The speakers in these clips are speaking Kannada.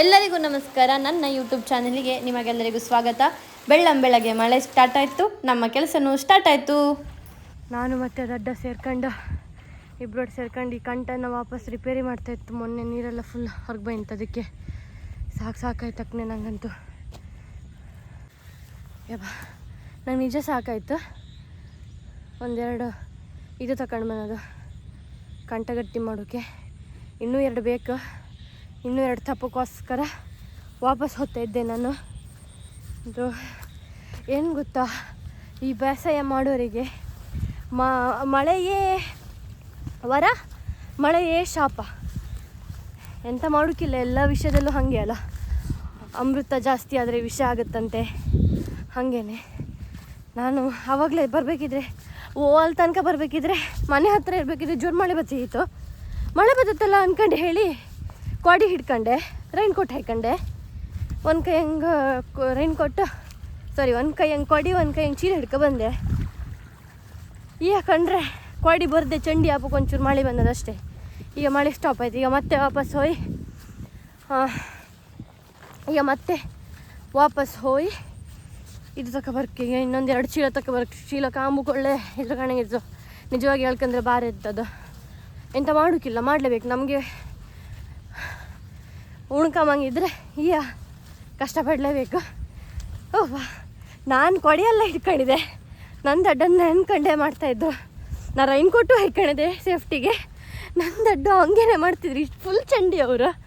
ಎಲ್ಲರಿಗೂ ನಮಸ್ಕಾರ. ನನ್ನ ಯೂಟ್ಯೂಬ್ ಚಾನಲಿಗೆ ನಿಮಗೆಲ್ಲರಿಗೂ ಸ್ವಾಗತ. ಬೆಳ್ಳಂ ಬೆಳಗ್ಗೆ ಮಳೆ ಸ್ಟಾರ್ಟ್ ಆಯಿತು. ನಮ್ಮ ಕೆಲಸನೂ ಸ್ಟಾರ್ಟ್ ಆಯಿತು. ನಾನು ಮತ್ತೆ ದಡ್ಡ ಸೇರ್ಕೊಂಡು ಇಬ್ಬರು ಸೇರ್ಕೊಂಡು ಈ ಕಂಟನ್ನು ವಾಪಸ್ ರಿಪೇರಿ ಮಾಡ್ತಾ ಇತ್ತು. ಮೊನ್ನೆ ನೀರೆಲ್ಲ ಫುಲ್ ಹೊರಗೆ ಬಂತು ಅದಕ್ಕೆ. ಸಾಕು ಸಾಕಾಯ್ತು ಅಕ್ಕನೆ ನನಗಂತೂ ಯಬ್ಬ ನಂಗೆ ನಿಜ ಸಾಕಾಯಿತು. ಒಂದೆರಡು ಇದು ತಗೊಂಡು ಬಂದದು ಕಂಟಗಟ್ಟಿ ಮಾಡೋಕ್ಕೆ ಇನ್ನೂ ಎರಡು ಬೇಕು. ಇನ್ನೂ ಎರಡು ತಪ್ಪಕ್ಕೋಸ್ಕರ ವಾಪಸ್ ಹೋಗ್ತಾ ಇದ್ದೆ ನಾನು. ಇದು ಏನು ಗೊತ್ತಾ? ಈ ಬೇಸಾಯ ಮಾಡೋರಿಗೆ ಮಳೆಯೇ ವರ, ಮಳೆಯೇ ಶಾಪ. ಎಂಥ ಮಾಡೋಕ್ಕಿಲ್ಲ ಎಲ್ಲ ವಿಷಯದಲ್ಲೂ ಹಾಗೆ ಅಲ್ಲ. ಅಮೃತ ಜಾಸ್ತಿ ಆದರೆ ವಿಷ ಆಗುತ್ತಂತೆ. ಹಾಗೇನೆ. ನಾನು ಆವಾಗಲೇ ಬರಬೇಕಿದ್ರೆ ಓ ಅಲ್ಲಿ ತನಕ ಬರಬೇಕಿದ್ರೆ, ಮನೆ ಹತ್ತಿರ ಇರಬೇಕಿದ್ರೆ ಜೋರು ಮಳೆ ಬತ್ತಿತ್ತು ಮಳೆ ಬತ್ತಲ್ಲ ಅಂದ್ಕೊಂಡು ಹೇಳಿ. ಕ್ವಾಡಿ ಹಿಡ್ಕೊಂಡೆ ರೈನ್ ಕೋಟ್ ಹಾಕೊಂಡೆ. ಒಂದು ಕೈ ಹೆಂಗೆ ರೈನ್ ಸಾರಿ ಒಂದು ಕೈ ಹೆಂಗೆ ಕೊಡಿ, ಒಂದು ಕೈ ಹಂಗೆ ಚೀಲ ಹಿಡ್ಕೊ ಬಂದೆ. ಈಗ ಕಂಡ್ರೆ ಕ್ವಾಡಿ ಬರ್ದೆ ಚಂಡಿ ಹಬ್ಬಕ್ಕೆ ಒಂಚೂರು ಮಳೆ ಬಂದದಷ್ಟೇ. ಈಗ ಮಳೆ ಸ್ಟಾಪ್ ಆಯ್ತು, ಈಗ ಮತ್ತೆ ವಾಪಸ್ ಹೋಯ್ ಈಗ ಮತ್ತೆ ವಾಪಸ್ ಹೋಯ್. ಇದು ತಕ ಬರ್ಕೆ, ಈಗ ಇನ್ನೊಂದು ಎರಡು ಚೀಲ ತಕ ಬರ್ಕೆ, ಚೀಲ ಕಾಂಬುಕೊಳ್ಳೆ ಇದ್ರ ಕಣಗಿದ್ದು ನಿಜವಾಗಿ ಹೇಳ್ಕಂದ್ರೆ ಭಾರಿ ಇದ್ದದು ಎಂತ ಮಾಡೋಕ್ಕಿಲ್ಲ ಮಾಡಲೇಬೇಕು. ನಮಗೆ ಉಣ್ಕೊಂಬಂಗಿದ್ರೆ ಈಯ ಕಷ್ಟಪಡಲೇಬೇಕು. ಓಹ್, ನಾನು ಕೊಡೆಯೆಲ್ಲ ಇಟ್ಕೊಂಡಿದ್ದೆ. ನನ್ನ ದಡ್ಡನ್ನ ಮಾಡ್ತಾ ಮಾಡ್ತಾಯಿದ್ದು. ನಾನು ರೈನ್ ಕೊಟ್ಟು ಹಾಕೊಂಡಿದ್ದೆ ಸೇಫ್ಟಿಗೆ. ನನ್ನ ದಡ್ಡು ಹಂಗೇನೆ ಮಾಡ್ತಿದ್ರು, ಇಷ್ಟು ಫುಲ್ ಚಂಡಿ ಅವರು.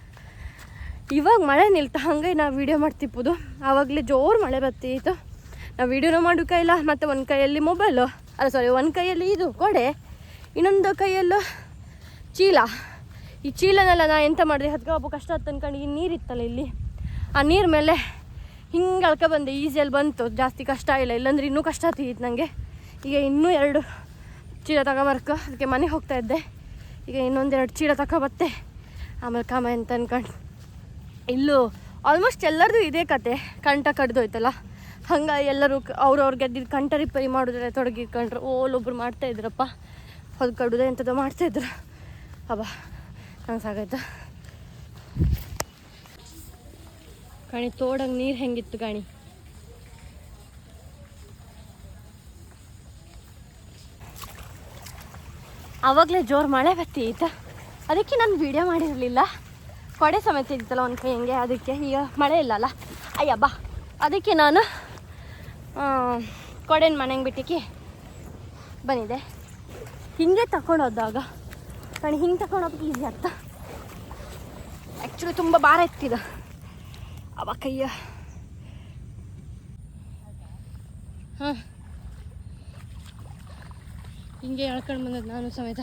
ಇವಾಗ ಮಳೆ ನಿಲ್ತಾ ಹಂಗೆ ನಾವು ವೀಡಿಯೋ ಮಾಡ್ತಿಪ್ಪುದು. ಆವಾಗಲೇ ಜೋರು ಮಳೆ ಬರ್ತಿತ್ತು. ನಾವು ವೀಡಿಯೋನೂ ಮಾಡೋ ಇಲ್ಲ, ಮತ್ತು ಒಂದು ಕೈಯಲ್ಲಿ ಮೊಬೈಲು ಅಲ್ಲ ಸಾರಿ ಒಂದು ಕೈಯಲ್ಲಿ ಇದು, ಕೊಡೆ. ಇನ್ನೊಂದು ಕೈಯಲ್ಲೂ ಚೀಲ. ಈ ಚೀಲನೆಲ್ಲ ನಾ ಎಂತ ಮಾಡಿದೆ ಹತ್ಕೊಬ್ಬ ಕಷ್ಟ ಆಯ್ತು ಅನ್ಕೊಂಡು ಈಗ ನೀರಿತ್ತಲ್ಲ ಇಲ್ಲಿ. ಆ ನೀರು ಮೇಲೆ ಹಿಂಗೆ ಅಳ್ಕ ಬಂದೆ ಈಸಿಯಲ್ಲಿ ಬಂತು. ಜಾಸ್ತಿ ಕಷ್ಟ ಇಲ್ಲ. ಇಲ್ಲಾಂದ್ರೆ ಇನ್ನೂ ಕಷ್ಟ ಆಗ್ತಿತ್ತು ನನಗೆ ಈಗ ಇನ್ನೂ ಎರಡು ಚೀಲ ತಗೊಬರ್ಕ. ಅದಕ್ಕೆ ಮನೆಗೆ ಹೋಗ್ತಾ ಇದ್ದೆ. ಈಗ ಇನ್ನೊಂದೆರಡು ಚೀಲ ತಗೊಬತ್ತೆ ಆಮೇಲೆ ಕಾಮ ಅಂತ ಅನ್ಕೊಂಡು. ಇಲ್ಲೂ ಆಲ್ಮೋಸ್ಟ್ ಎಲ್ಲರದು ಇದೇ ಕತೆ. ಕಂಠ ಕಡ್ದೋಯ್ತಲ್ಲ. ಹಂಗೆ ಎಲ್ಲರೂ ಅವ್ರವ್ರು ಗೆದ್ದಿದ್ದು ಕಂಠ ರಿಪೇರಿ ಮಾಡಿದ್ರೆ ತೊಡಗಿಕೊಂಡ್ರು ಓಲೊಬ್ರು ಮಾಡ್ತಾ ಇದ್ರಪ್ಪ. ಹೊದ್ ಕಡುದೆ ಎಂಥದ್ದು ಮಾಡ್ತಾಯಿದ್ರು ಅಬ್ಬ. ನಂಗೆ ಕಾಣಿ ತೋಡಂಗೆ ನೀರು ಹೆಂಗಿತ್ತು ಕಾಣಿ ಆವಾಗಲೇ ಜೋರು ಮಳೆ ಬತ್ತಿತ್ತು ಅದಕ್ಕೆ ನಾನು ವಿಡಿಯೋ ಮಾಡಿರಲಿಲ್ಲ. ಕೊಡೆ ಸಮೇತ ಇತ್ತಲ್ಲ ಒಂದು ಕೈ ಹೆಂಗೆ, ಅದಕ್ಕೆ ಈಗ ಮಳೆ ಇಲ್ಲಲ್ಲ ಅಯ್ಯ ಅದಕ್ಕೆ ನಾನು ಕೊಡೆನ ಮನೆಗೆ ಬಿಟ್ಟಿಕ್ಕಿ ಬಂದಿದೆ ಹಿಂಗೆ ತಗೊಂಡು ಹೋದಾಗ ಕಣಿ, ಹಿಂಗೆ ತಗೊಂಡು ಈಸಿ ಆ್ಯಕ್ಚುಲಿ ತುಂಬ ಭಾರ ಎತ್ತಿದ. ಅವ ಕೈಯ. ಹಾಂ ಹಿಂಗೆ ಎಳ್ಕೊಂಡು ಬಂದದ್ದು ನಾನು ಸಮೇತ.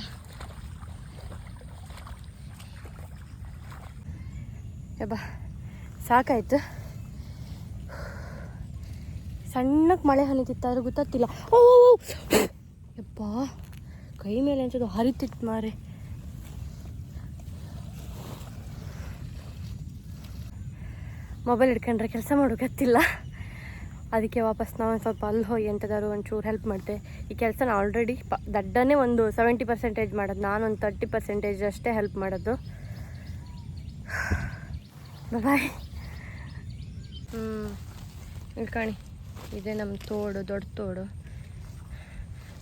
ಯಬ್ಬ ಸಾಕಾಯ್ತು. ಸಣ್ಣಕ್ಕೆ ಮಳೆ ಹನಿತಿತ್ತು, ಆದ್ರೆ ಗೊತ್ತಾಗ್ತಿಲ್ಲ. ಓ ಯಪ್ಪ, ಕೈ ಮೇಲೆ ಅನ್ಸೋದು ಹರಿತಿತ್ತು ಮಾರೆ. ಮೊಬೈಲ್ ಹಿಡ್ಕೊಂಡ್ರೆ ಕೆಲಸ ಮಾಡೋಕತ್ತಿಲ್ಲ ಅದಕ್ಕೆ ವಾಪಸ್ ನಾವು ಒಂದು ಸ್ವಲ್ಪ ಅಲ್ಲಿ ಹೋಗಿ ಎಂಥದಾದ್ರು ಒಂಚೂರು ಹೆಲ್ಪ್ ಮಾಡಿದೆ. ಈ ಕೆಲಸ ನಾನು ಆಲ್ರೆಡಿ ಪ ದಡ್ಡನೇ ಒಂದು ಸೆವೆಂಟಿ ಪರ್ಸೆಂಟೇಜ್ ಮಾಡೋದು. ನಾನು ಒಂದು ತರ್ಟಿ ಪರ್ಸೆಂಟೇಜ್ ಅಷ್ಟೇ ಹೆಲ್ಪ್ ಮಾಡೋದು ಬಾಯ್ ಹ್ಞೂ ಇಳ್ಕಣಿ ಇದೇ ನಮ್ಮ ತೋಡು, ದೊಡ್ಡ ತೋಡು.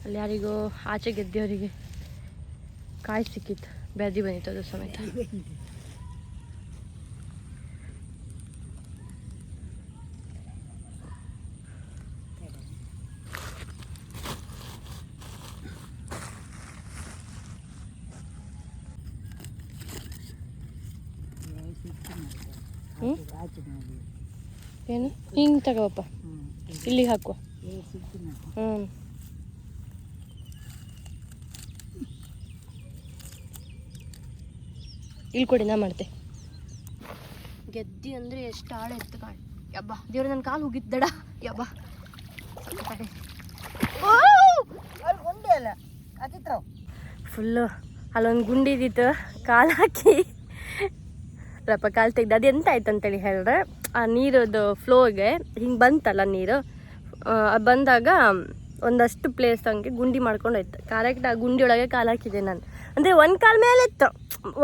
ಅಲ್ಲಿ ಯಾರಿಗೋ ಆಚೆ ಗೆದ್ದವರಿಗೆ ಕಾಯಿ ಸಿಕ್ಕಿತ್ತು. ಬೆದಿ ಬಂದಿತ್ತು ಅದು ಸಮೇತ. ಏನು? ಹಿಂಗೆ ತಗೋಪ್ಪ. ಇಲ್ಲಿಗೆ ಹಾಕುವ. ಹ್ಞೂ ಇಲ್ಲಿ ಕೊಡಿ ನಾ ಮಾಡ್ತೆ. ಗೆದ್ದಿ ಅಂದರೆ ಎಷ್ಟು ಆಳ ಇತ್ತು ಕಾಣ್. ಯಬ್ಬ ದೇವ್ರ ನನ್ನ ಕಾಲು ಹೋಗಿದ್ದಡ ಯಬ್ಬ. ಫುಲ್ಲು ಅಲ್ಲೊಂದು ಗುಂಡಿ ಇದ್ದಿತ್ತು. ಕಾಲು ಹಾಕಿ. ಕಾಲು ತೆಗ್ದು ಅದು ಎಂತ ಆಯ್ತು ಅಂತೇಳಿ ಹೇಳಿದ್ರೆ, ಆ ನೀರದು ಫ್ಲೋಗೆ ಹಿಂಗೆ ಬಂತಲ್ಲ ನೀರು ಅದು ಬಂದಾಗ ಒಂದಷ್ಟು ಪ್ಲೇಸ್ ಹಂಗೆ ಗುಂಡಿ ಮಾಡ್ಕೊಂಡು ಹೋಯ್ತು ಕರೆಕ್ಟ್ ಆ ಗುಂಡಿ ಒಳಗೆ ಕಾಲು ಹಾಕಿದೆ ನಾನು. ಅಂದರೆ ಒಂದು ಕಾಲ್ ಮೇಲೆ ಇತ್ತು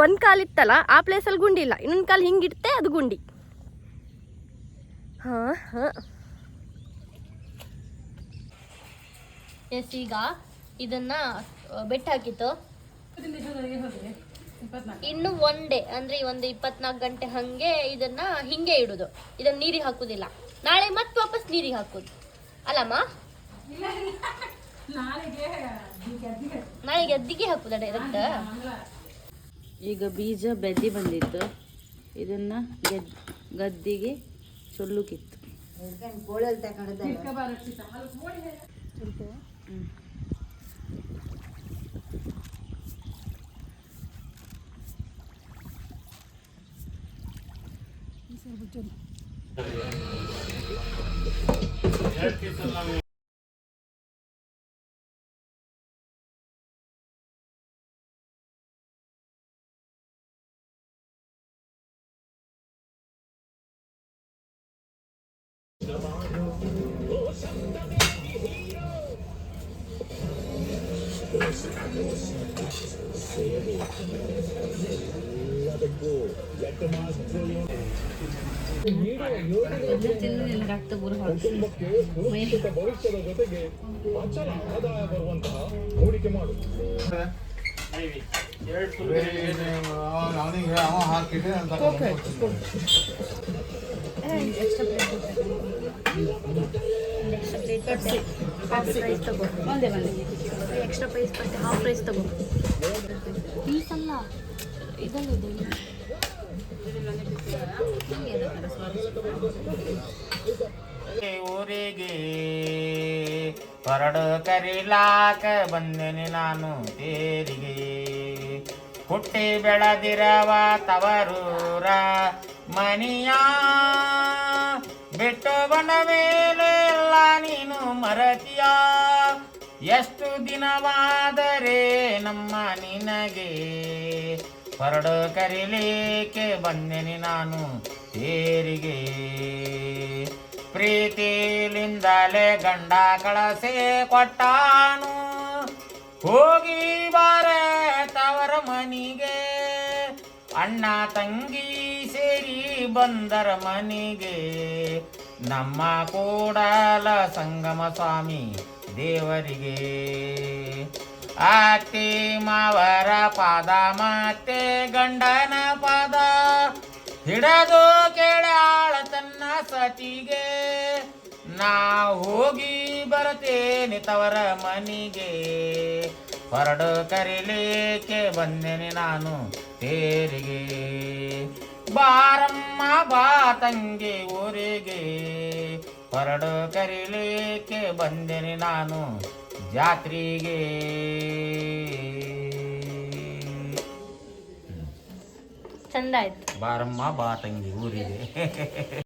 ಒಂದು ಕಾಲು ಇತ್ತಲ್ಲ, ಆ ಪ್ಲೇಸಲ್ಲಿ ಗುಂಡಿ ಇಲ್ಲ. ಇನ್ನೊಂದು ಕಾಲ್ ಹಿಂಗಿಡ್ತೆ, ಅದು ಗುಂಡಿ. ಹಾಂ ಹಾಂ. ಎಸ್, ಈಗ ಇದನ್ನು ಬೆಟ್ಟ ಹಾಕಿತ್ತು. ಇನ್ನು ಒನ್ ಡೇ ಅಂದ್ರೆ ಒಂದು ಇಪ್ಪತ್ನಾಲ್ಕು ಗಂಟೆ ಹಂಗೆ ಇದನ್ನ ಹಿಂಗೆ ಇಡುದು. ಇದನ್ನ ನೀರಿಗೆ ಹಾಕುದಿಲ್ಲ. ನಾಳೆ ಮತ್ತೆ ವಾಪಸ್ ನೀರಿಗೆ ಹಾಕುದು. ಅಲ್ಲಮ್ಮ? ನಾಳೆ ಗದ್ದಿಗೆ ಹಾಕುದ. ಡೈರೆಕ್ಟ್ ಈಗ ಬೀಜ ಬೆದ್ದಿ ಬಂದಿತ್ತು. ಇದನ್ನ ಗೆದ್ ಗದ್ದಿಗೆ ಸೊಲ್ಲುಕಿತ್ತು Oh, Santa, baby, hero. Oh, Santa, baby, hero. ಕೋಳಲ್ಲಿ ತಗೊಂಡದಲ್ಲ ಅವನಿಗೆ ಅವ ಹಾಕಿದ್ರೆ ಅಂತ ಎಕ್ಸ್ಟ್ರಾ ಪ್ರೈಸ್ ಮತ್ತೆ ಹಾಫ್ ಪ್ರೈಸ್ ತಗೋ. ಪೀಸ್ ಅಲ್ಲ. ಊರಿಗೆ ಹೊರಡು ಕರಿಲಾಕ ಬಂದೆನಿ ನಾನು ತೇರಿಗೆ. ಹುಟ್ಟಿ ಬೆಳದಿರವ ತವರೂರ ಮನಿಯ ಬಿಟ್ಟು ಬಂದ ಮೇಲೆ ಎಲ್ಲ ನೀನು ಮರತಿಯ. ಎಷ್ಟು ದಿನವಾದರೆ ನಮ್ಮ ನಿನಗೆ ಹೊರಡು ಕರಿಲಿಕ್ಕೆ ಬಂದೆನಿ ನಾನು ತೇರಿಗೆ. ಪ್ರೀತಿಲಿಂದಲೇ ಗಂಡ ಕಳಸೆ ಕೊಟ್ಟಾನು. ಹೋಗಿ ಬಾರ ತವರ ಮನಿಗೆ. ಅಣ್ಣ ತಂಗಿ ಸೇರಿ ಬಂದರ ಮನಿಗೆ. ನಮ್ಮ ಕೂಡಲ ಸಂಗಮ ಸ್ವಾಮಿ ದೇವರಿಗೆ. ಅತ್ತಿ ಮಾವರ ಪಾದ ಮತ್ತೆ ಗಂಡನ ಪಾದ. ಹಿಡದು ಕೇಳಾಳ ತನ್ನ ಸತಿಗೆ. ನಾ ಹೋಗಿ ಬರುತ್ತೇನೆ ತವರ ಮನಿಗೆ. ಹೊರಡು ಕರೀಲಿಕ್ಕೆ ಬಂದೇನೆ ನಾನು ತೇರಿಗೆ. ಬಾರಮ್ಮ, ಬಾ ತಂಗಿ ಊರಿಗೆ. ಹೊರಡು ಕರೀಲಿಕ್ಕೆ ಬಂದೇನೆ ನಾನು ಜಾತ್ರೆಗೆ. ಚಂದ ಆಯ್ತು. ಬಾರಮ್ಮ ಬಾ ತಂಗಿ ಊರಿಗೆ.